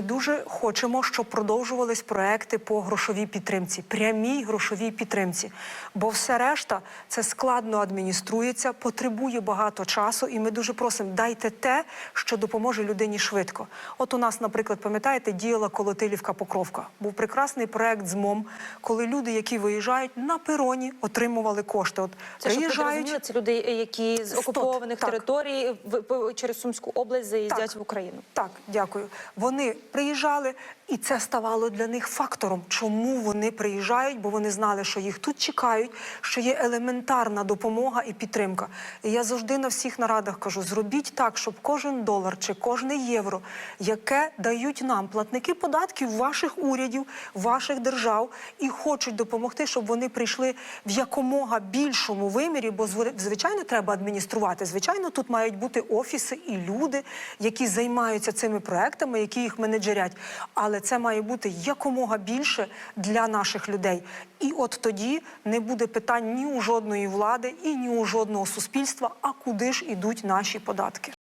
Ми дуже хочемо, щоб продовжувались проекти по грошовій підтримці, прямій грошовій підтримці. Бо все решта це складно адмініструється, потребує багато часу, і ми дуже просимо, дайте те, що допоможе людині швидко. От у нас, наприклад, пам'ятаєте, діяла Колотилівка Покровка. Був прекрасний проект з МОМ, коли люди, які виїжджають на пероні, отримували кошти. От Це приїжджають. це люди, які з окупованих так. територій через Сумську область заїздять Так. в Україну. Так, дякую. Вони приїжджали, і це ставало для них фактором, чому вони приїжджають, бо вони знали, що їх тут чекають, що є елементарна допомога і підтримка. І я завжди на всіх нарадах кажу: зробіть так, щоб кожен долар чи кожне євро, яке дають нам платники податків ваших урядів, ваших держав, і хочуть допомогти, щоб вони прийшли в якомога більшому вимірі, бо звичайно треба адмініструвати. Звичайно, тут мають бути офіси і люди, які займаються цими проектами, які їх менеджерять. Але це має бути якомога більше для наших людей. І от тоді не буде питань ні у жодної влади і ні у жодного суспільства, а куди ж ідуть наші податки.